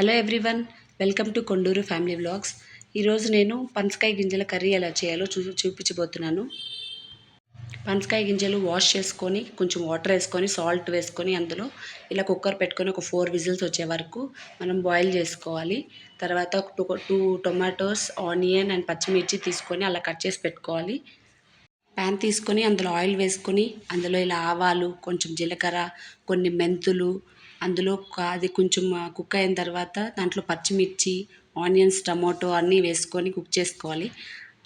Hello everyone welcome to Konduru family vlogs. ఈరోజు నేను పనసకాయ గింజల కర్రీ ఎలా చేయాలో చూ చూపించబోతున్నాను. పనసకాయ గింజలు వాష్ చేసుకొని కొంచెం వాటర్ వేసుకొని సాల్ట్ వేసుకొని అందులో ఇలా కుక్కర్ పెట్టుకొని ఒక ఫోర్ విజిల్స్ వచ్చే వరకు మనం బాయిల్ చేసుకోవాలి. తర్వాత two two tomatoes onion and పచ్చిమిర్చి తీసుకొని అలా కట్ చేసి పెట్టుకోవాలి. ప్యాన్ తీసుకొని అందులో ఆయిల్ వేసుకొని అందులో ఇలా ఆవాలు కొంచెం జీలకర్ర కొన్ని మెంతులు అందులో అది కొంచెం కుక్ అయిన తర్వాత దాంట్లో పచ్చిమిర్చి ఆనియన్స్ టమాటో అన్నీ వేసుకొని కుక్ చేసుకోవాలి.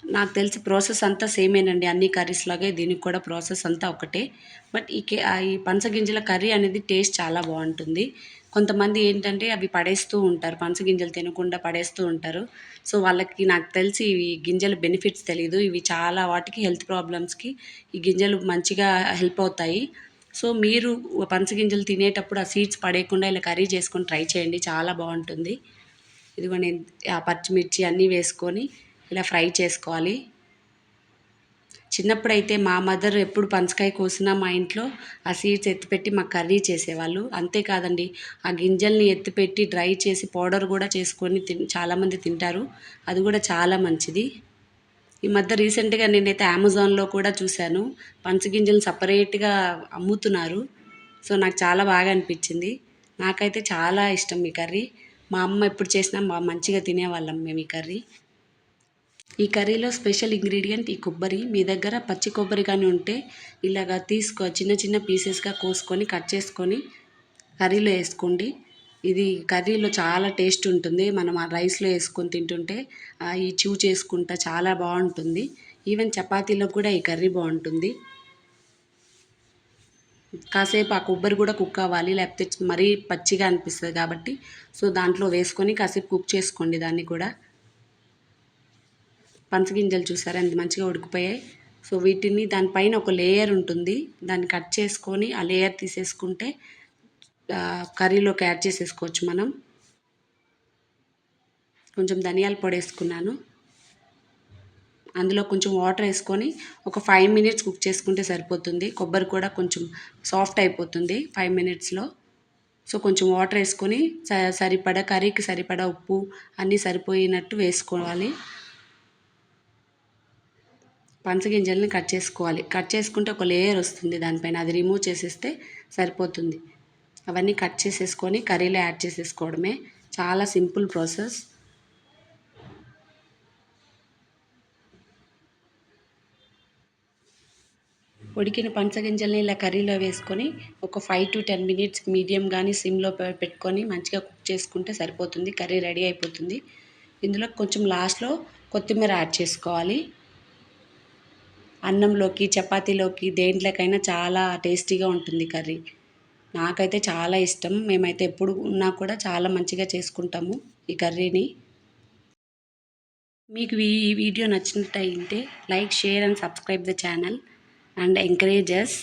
నాకు తెలిసి ప్రాసెస్ అంతా సేమేనండి. అన్ని కర్రీస్ లాగే దీనికి కూడా ప్రాసెస్ అంతా ఒకటే. బట్ ఈ కే- ఆ, ఈ పనసగింజల కర్రీ అనేది టేస్ట్ చాలా బాగుంటుంది. కొంతమంది ఏంటంటే అవి పడేస్తూ ఉంటారు. పనసగింజలు తినకుండా పడేస్తూ ఉంటారు. సో వాళ్ళకి నాకు తెలిసి ఇవి గింజల బెనిఫిట్స్ తెలియదు ఇవి చాలా వాటికి హెల్త్ ప్రాబ్లమ్స్కి ఈ గింజలు మంచిగా హెల్ప్ అవుతాయి. సో మీరు పంచగింజలు తినేటప్పుడు ఆ సీడ్స్ పడేయకుండా ఇలా కర్రీ చేసుకొని ట్రై చేయండి. చాలా బాగుంటుంది. ఇదిగో నేను ఆ పచ్చిమిర్చి అన్నీ వేసుకొని ఇలా ఫ్రై చేసుకోవాలి. చిన్నప్పుడైతే మా మదర్ ఎప్పుడు పనసకాయ కోసినా మా ఇంట్లో ఆ సీడ్స్ ఎత్తిపెట్టి మాకు కర్రీ చేసేవాళ్ళు. అంతేకాదండి ఆ గింజల్ని ఎత్తిపెట్టి డ్రై చేసి పౌడర్ కూడా చేసుకొని తిన్ చాలామంది తింటారు. అది కూడా చాలా మంచిది. ఈ మధ్య రీసెంట్గా నేనైతే అమెజాన్లో కూడా చూశాను. పంచగింజలు సపరేట్గా అమ్ముతున్నారు. సో నాకు చాలా బాగా అనిపించింది. నాకైతే చాలా ఇష్టం ఈ కర్రీ. మా అమ్మ ఎప్పుడు చేసినా మా మంచిగా తినేవాళ్ళం మేము ఈ కర్రీ. ఈ కర్రీలో స్పెషల్ ఇంగ్రీడియంట్ ఈ కొబ్బరి. మీ దగ్గర పచ్చి కొబ్బరి కానీ ఉంటే ఇలాగా తీసుకో చిన్న చిన్న పీసెస్గా కోసుకొని కట్ చేసుకొని కర్రీలో వేసుకోండి. ఇది కర్రీలో చాలా టేస్ట్ ఉంటుంది. మనం ఆ రైస్లో వేసుకొని తింటుంటే ఈ చూ చేసుకుంటా చాలా బాగుంటుంది. ఈవెన్ చపాతీలో కూడా ఈ కర్రీ బాగుంటుంది. కాసేపు ఆ కొబ్బరి కూడా కుక్ అవ్వాలి లేకపోతే మరీ పచ్చిగా అనిపిస్తుంది కాబట్టి. సో దాంట్లో వేసుకొని కాసేపు కుక్ చేసుకోండి దాన్ని కూడా. పంచగింజలు చూసారా? ఎంత మంచిగా ఉడికిపోయాయి. సో వీటిని దానిపైన ఒక లేయర్ ఉంటుంది. దాన్ని కట్ చేసుకొని ఆ లేయర్ తీసేసుకుంటే కర్రీలోకి యాడ్ చేసేసుకోవచ్చు మనం. కొంచెం ధనియాల పొడి వేసుకున్నాను. అందులో కొంచెం వాటర్ వేసుకొని ఒక ఫైవ్ మినిట్స్ కుక్ చేసుకుంటే సరిపోతుంది. కొబ్బరి కూడా కొంచెం సాఫ్ట్ అయిపోతుంది ఫైవ్ మినిట్స్లో. సో కొంచెం వాటర్ వేసుకొని స- సరిపడా కర్రీకి సరిపడా ఉప్పు అన్నీ సరిపోయినట్టు వేసుకోవాలి. పంచగింజల్ని కట్ చేసుకోవాలి. కట్ చేసుకుంటే ఒక లేయర్ వస్తుంది దానిపైన. అది రిమూవ్ చేసేస్తే సరిపోతుంది. అవన్నీ కట్ చేసేసుకొని కర్రీలో యాడ్ చేసేసుకోవడమే. చాలా సింపుల్ ప్రాసెస్. ఉడికిన పంచగింజల్ని ఇలా కర్రీలో వేసుకొని ఒక five to ten minutes medium కానీ సిమ్లో పె- పెట్టుకొని మంచిగా కుక్ చేసుకుంటే సరిపోతుంది. కర్రీ రెడీ అయిపోతుంది. ఇందులో కొంచెం లాస్ట్లో కొత్తిమీర యాడ్ చేసుకోవాలి. అన్నంలోకి చపాతీలోకి దేంట్లోకైనా చాలా టేస్టీగా ఉంటుంది కర్రీ. నాకైతే చాలా ఇష్టం. మేమైతే ఎప్పుడు ఉన్నా కూడా చాలా మంచిగా చేసుకుంటాము ఈ కర్రీని. మీకు ఈ వీడియో నచ్చినట్టయితే like share and subscribe the channel and encourages.